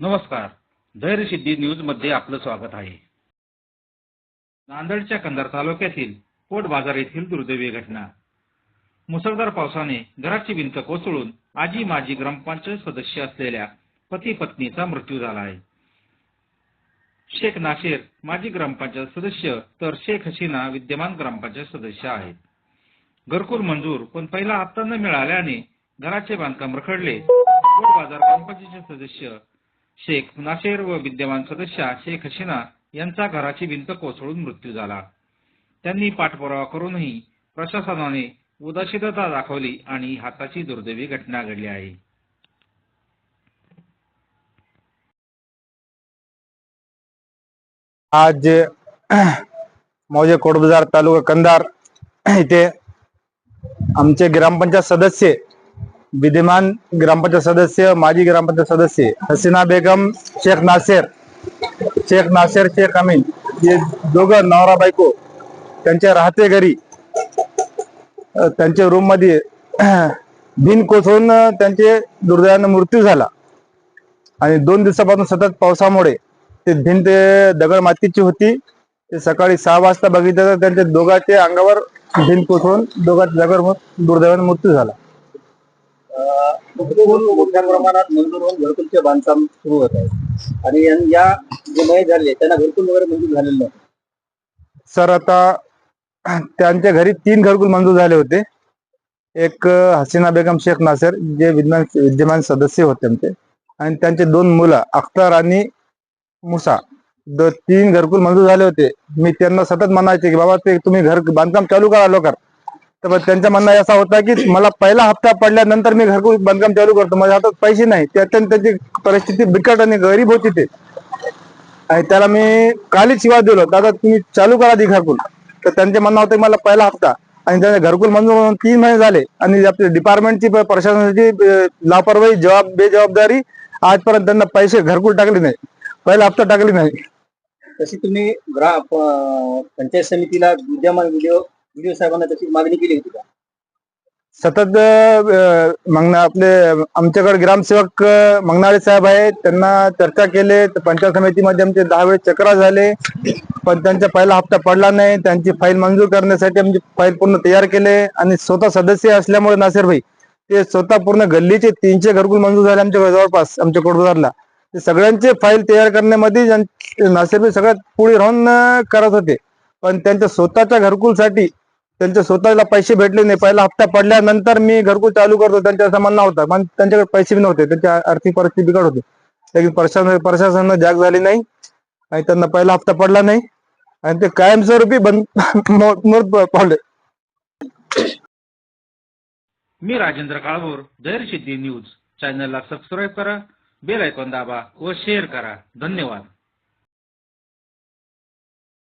नमस्कार. धैर्यसिद्धी न्यूजमध्ये आपलं स्वागत आहे. नांदेडच्या कंधार तालुक्यातील पोट बाजार येथील दुर्दैवी घटना. मुसळधार पावसाने घराची भिंत कोसळून आजी माजी ग्रामपंचायत सदस्य असलेल्या पती पत्नीचा मृत्यू झाला आहे. शेख नाशिर माजी ग्रामपंचायत सदस्य तर शेख हसीना विद्यमान ग्रामपंचायत सदस्य आहेत. घरकुल मंजूर पण पहिला हप्ता न मिळाल्याने घराचे बांधकाम रखडले. पोट बाजार ग्रामपंचायत सदस्य शेख नाशेर व विद्यमान सदस्य शेख हसीना यांचा घराची भिंत कोसळून मृत्यू झाला. त्यांनी पाठपुरावा करूनही प्रशासनाने उदासीनता दाखवली आणि हाताची दुर्दैवी घटना घडली आहे. आज मौजे कोटबाजार तालुका कंदार इथे आमचे ग्रामपंचायत सदस्य विद्यमान ग्रामपंचायत सदस्य माजी ग्रामपंचायत सदस्य हसीना बेगम शेख नासेर शेख नासेर शेख अमीन हे दोघं नवरा बायको त्यांच्या राहते घरी त्यांच्या रूममध्ये भिन कोसळून त्यांचे दुर्दैवाने मृत्यू झाला. आणि दोन दिवसापासून सतत पावसामुळे ते भिंत दगड मातीची होती. ते सकाळी सहा वाजता बघितलं तर त्यांच्या दोघांच्या अंगावर भिंत कोसळून दोघांच्या दगड दुर्दैवाने मृत्यू झाला. मोठ्या प्रमाणात मंजूर होऊन घरकुलचे बांधकाम सुरू होत आहे. आणि या जे नये झाले त्यांना घरकुल वगैरे मंजूर झालेलं नाही सर आता त्यांच्या घरी तीन घरकुल मंजूर झाले होते. एक हसीना बेगम शेख नासेर जे विद्यमान विद्यमान सदस्य होते त्यांचे आणि त्यांचे दोन मुलं अख्तर आणि मुसा द तीन घरकुल मंजूर झाले होते. मी त्यांना सतत म्हणायचे की बाबा ते तुम्ही घर बांधकाम चालू करा लवकर. तर त्यांचं म्हणणं असा होता की मला पहिला हप्ता पडल्यानंतर मी घरकुल बांधकाम चालू करतो. माझ्या हातात पैसे नाही. अत्यंत त्याची परिस्थिती बिकट आणि गरीब होती ते. आणि त्याला मी कालीच शिवाय दिलो. दादा तुम्ही चालू करा ती घरकुल तर त्यांचे म्हणणं होतं मला पहिला हप्ता. आणि त्यांचे घरकुल मंजूर म्हणून तीन महिने झाले. आणि आपली डिपार्टमेंटची प्रशासनाची लापरवाही जबाब बेजबाबदारी आजपर्यंत त्यांना पैसे घरकुल टाकले नाही पहिला हप्ता टाकले नाही तशी तुम्ही ग्रा पंचायत समितीला विद्यमान व्हिडिओ व्हिडिओ साहेबांना मागणी केली होती का? सतत अं, मंगना आपले आमच्याकडे ग्रामसेवक मंगनाळे साहेब आहेत. त्यांना चर्चा केले. तर पंचायत समितीमध्ये आमचे दहा वेळेस चक्रा झाले. पण त्यांचा पहिला हप्ता पडला नाही. त्यांची फाईल मंजूर करण्यासाठी आमची फाईल पूर्ण तयार केले. आणि स्वतः सदस्य असल्यामुळे नासिर भाई ते स्वतः पूर्ण गल्लीचे तीनशे घरकुल मंजूर झाले आमच्या जवळपास आमच्या कोटबाजारला ते सगळ्यांचे फाईल तयार करण्यामध्ये नासिर भाई सगळ्यात पुढे राहून करत होते. पण त्यांच्या स्वतःच्या घरकुलसाठी त्यांच्या स्वतःला पैसे भेटले नाही. पहिला हप्ता पडल्यानंतर मी घरकुल चालू करतो. त्यांच्या असा म्हणणं होता. पण त्यांच्याकडे पैसे बी नव्हते. त्यांची आर्थिक परिस्थिती बिघड होती. लेकिन प्रशासन प्रशासनानं जाग झाली नाही. आणि त्यांना पहिला हप्ता पडला नाही. आणि ते कायमस्वरूपी बंद मृत पावले मी राजेंद्र काळभोर धैर्यसिद्धी न्यूज. चॅनलला सबस्क्राईब करा. बेल ऐकून दाबा व शेअर करा. धन्यवाद.